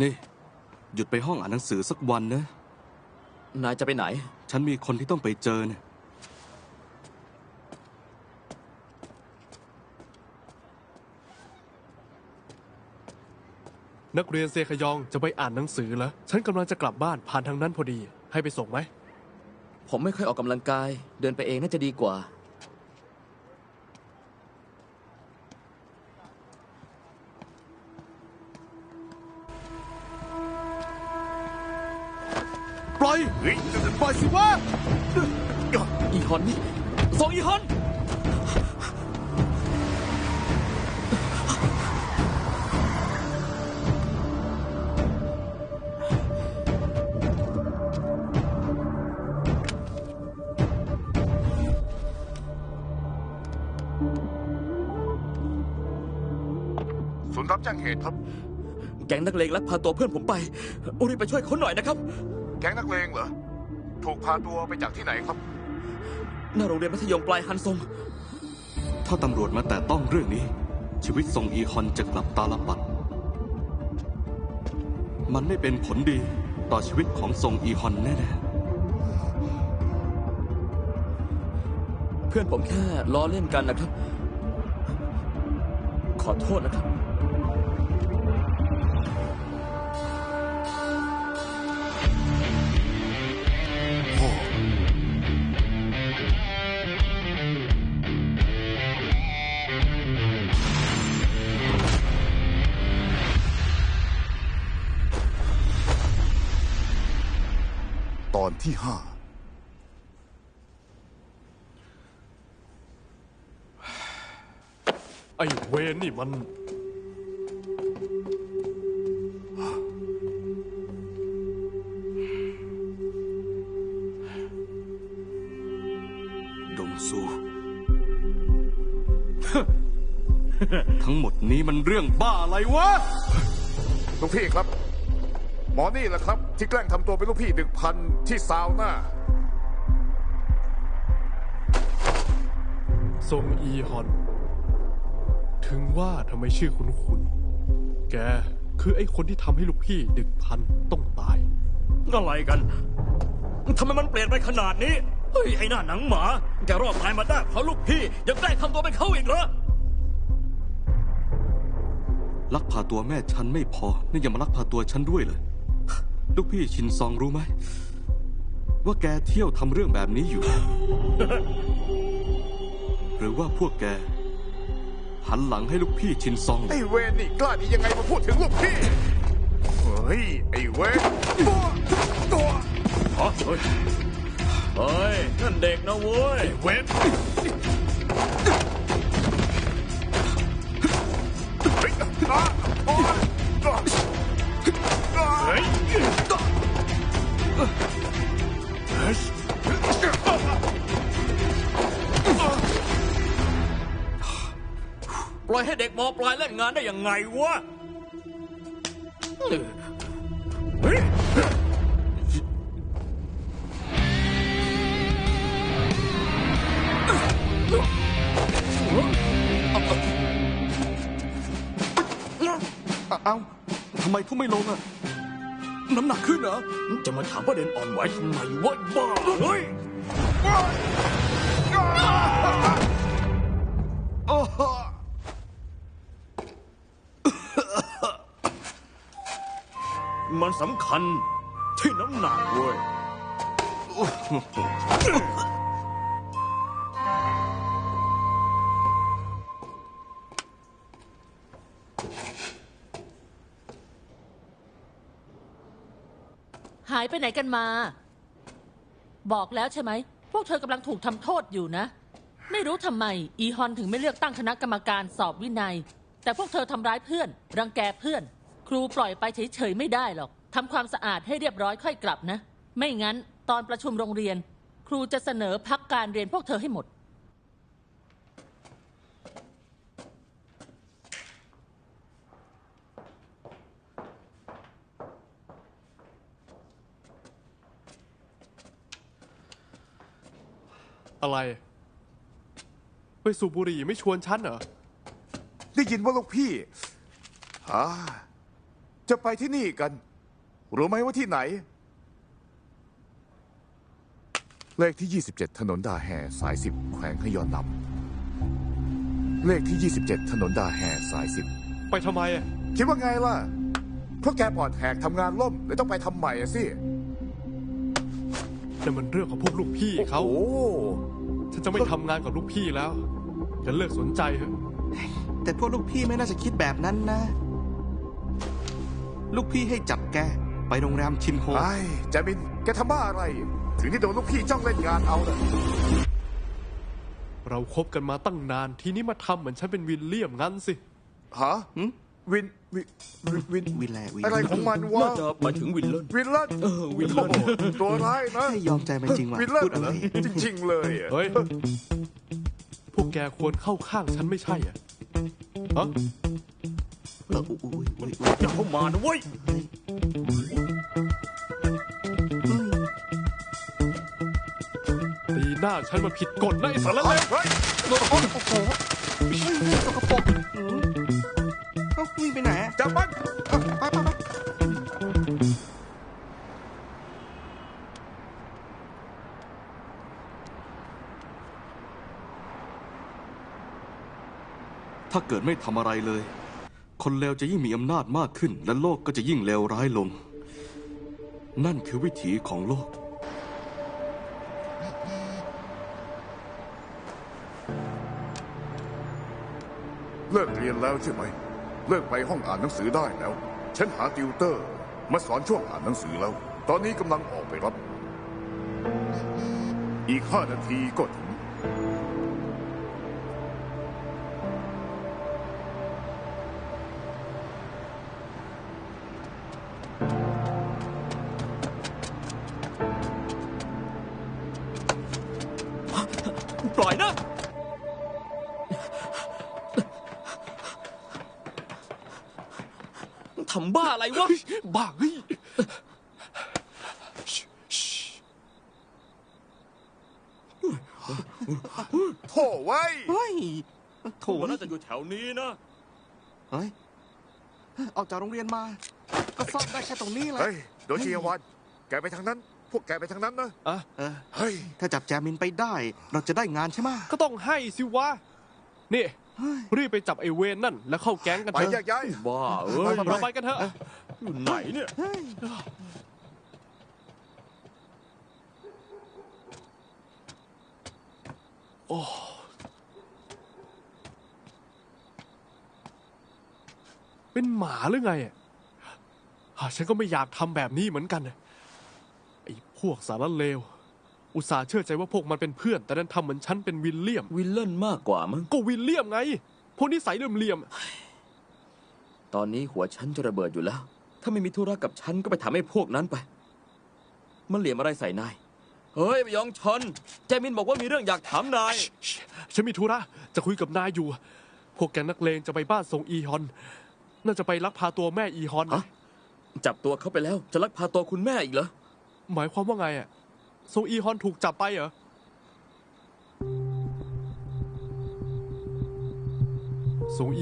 นี่ หยุดไปห้องอ่านหนังสือสักวันนะ นายจะไปไหน ฉันมีคนที่ต้องไปเจอเนี่ยนักเรียนเซคยองจะไปอ่านหนังสือแล้วฉันกำลังจะกลับบ้านผ่านทางนั้นพอดี ให้ไปส่งไหม ผมไม่ค่อยออกกำลังกาย เดินไปเองน่าจะดีกว่า ปล่อยปล่อยสิวะอีฮอนนี่ส่งอีฮอนศูนย์รับแจ้งเหตุครับ แก๊งนักเลงลักพาตัวเพื่อนผมไปอุรีบไปช่วยเขาหน่อยนะครับ แก๊งนักเลงเหรอ ถูกพาตัวไปจากที่ไหนครับ หน้าโรงเรียนมัธยมปลายฮันซง ถ้าตำรวจมาแต่ต้องเรื่องนี้ ชีวิตทรงอีฮอนจะกลับตาลปัด มันไม่เป็นผลดีต่อชีวิตของทรงอีฮอนแน่เพื่อนผมแค่ล้อเล่นกันนะครับ ขอโทษนะครับ อนที่ห้าไอ้เวนนี่มันๆดงซู ทั้งหมดนี้มันเรื่องบ้าอะไรวะลูกพี่ครับ หมอนี่แหละครับ ที่แกล้งทำตัวเป็นลูกพี่ดึกพันที่ซาวน่าทรงอีฮอน ถึงว่าทำไมชื่อคุณคุณ แก คือไอ้คนที่ทำให้ลูกพี่ดึกพันต้องตาย อะไรกันทำไมมันเปลี่ยนไปขนาดนี้ เฮ้ย ไอ้หน้าหนังหมา แกรอดตายมาได้เพราะลูกพี่ ยังได้ทำตัวเป็นเขาอีกเหรอ ลักพาตัวแม่ฉันไม่พอ นี่ยังมาลักพาตัวฉันด้วยเลย ลูกพี่ชินซองรู้ไหม ว่าแกเที่ยวทำเรื่องแบบนี้อยู่ หรือว่าพวกแก หันหลังให้ลูกพี่ชินซอง ไอ้เวนนี่กล้าดียังไงมาพูดถึงลูกพี่ เฮ้ย ไอ้เวนตัวตัวเฮ้ยเฮ้ยนั่นเด็กนะเว้ย เวนเฮ้ยอะโอ๊ย ปล่อยให้เด็กมปลายเล่นงานได้ยังไงวะเฮ้ยเอ้าทำไมเขาไม่ลงอะ น้ำหนักขึ้นเหรอ จะมาถามประเด็นอ่อนไหวทำไมวะบ้าเฮ้ยมันสำคัญที่น้ำหนักเว้ย หายไปไหนกันมา บอกแล้วใช่ไหม พวกเธอกำลังถูกทำโทษอยู่นะ ไม่รู้ทำไม อีฮอนถึงไม่เลือกตั้งคณะกรรมการสอบวินัย แต่พวกเธอทำร้ายเพื่อน รังแกเพื่อน ครูปล่อยไปเฉยๆไม่ได้หรอกทำความสะอาดให้เรียบร้อยค่อยกลับนะ ไม่งั้น ตอนประชุมโรงเรียน ครูจะเสนอพักการเรียนพวกเธอให้หมด อะไร ไปสูบบุหรี่ไม่ชวนฉันเหรอ ได้ยินว่าลูกพี่อ่าจะไปที่นี่กัน รู้ไหมว่าที่ไหน เลขที่ 27 ถนนดาแห่สาย 10 แขวงขยอนนำเลขที่ 27 ถนนดาแห่สาย ไปทำไมอะ10 คิดว่าไงล่ะ เพราะแกปอดแหกทำงานล่มเลยต้องไปทำใหม่อะสิ นั่นมันเรื่องของพวกลูกพี่เขา โอ้โหฉันจะไม่ทำงานกับลูกพี่แล้วจะเลิกสนใจเถอะแต่พวกลูกพี่ไม่น่าจะคิดแบบนั้นนะ ลูกพี่ให้จับแก ไปโรงแรมชินโฮ ไอ้แจมิน แกทำบ้าอะไร ถึงที่โดนลูกพี่จ้องเล่นงานเอาน่ะเราคบกันมาตั้งนาน ทีนี้มาทำเหมือนฉันเป็นวิลเลียมงั้นสิ ฮะหึ วินวินวินวินแลวินอะไรของมันวะน่าจะหมายถึงวินเลนวินลันเออวินลันตัวร้ายนะให้ยอมใจมันจริงว่ะวินลันพูดอะไรจริง ๆ เลยอะเฮ้ย พวกแกควรเข้าข้างฉันไม่ใช่อะฮะเอออุ้ยอุ้ยอุ้ยอุ้ยอย่าเข้ามานะเว้ยตีหน้าฉันมันผิดกฎนะไอ้สารเลวเฮ้ยโอ้โห ถ้าเกิดไม่ทำอะไรเลย คนเลวจะยิ่งมีอำนาจมากขึ้น และโลกก็จะยิ่งเลวร้ายลง นั่นคือวิถีของโลก เลิกเรียนแล้วใช่ไหม เลิกไปห้องอ่านหนังสือได้แล้ว ฉันหาติวเตอร์ มาสอนช่วงอ่านหนังสือแล้ว ตอนนี้กำลังออกไปรับ อีกห้านาทีก็ถึง อะไรวะ บ้าเฮ้ยโถ่ไว้ยเฮ้ยโถมันน่าจะอยู่แถวนี้นะ เฮ้ยออกจากโรงเรียนมา ก็ซ่อมได้แค่ตรงนี้แหละเฮ้ย โดชิยาวัน แกไปทางนั้น พวกแกไปทางนั้นนะ อะเออเฮ้ย ถ้าจับแจมินไปได้ เราจะได้งานใช่ไหมก็ต้องให้สิวะ นี่ รีบไปจับไอ้เวนนั่น แล้วเข้าแก๊งกันไปเถแยอะกย้าย บ้าเอ้ยเราไปกันเถอะอยู่ไหนเนี่ยเฮ้ยเป็นหมาหรือไงอะอะฉันก็ไม่อยากทำแบบนี้เหมือนกันน่ะไอ้พวกสารเลว อุตส่าห์เชื่อใจว่าพวกมันเป็นเพื่อน แต่นั้นทำเหมือนฉันเป็นวิลเลียม วินเลนมากกว่ามั้ง ก็วิลเลียมไง พวกนิสัยเหลี่ยมๆตอนนี้หัวฉันจะระเบิดอยู่แล้ว ถ้าไม่มีธุระกับฉันก็ไปถามไอ้พวกนั้นไป มันเหลี่ยมอะไรใส่นาย เฮ้ยไปยองชนแจมินบอกว่ามีเรื่องอยากถามนายฉันมีธุระจะคุยกับนายอยู่ พวกแกงนักเลงจะไปบ้านทรงอีฮอน น่าจะไปลักพาตัวแม่อีฮอน ฮะ จับตัวเขาไปแล้ว จะลักพาตัวคุณแม่อีกเหรอ หมายความว่าไงอะ ซูอีฮอนถูกจับไปเหรอทรงอี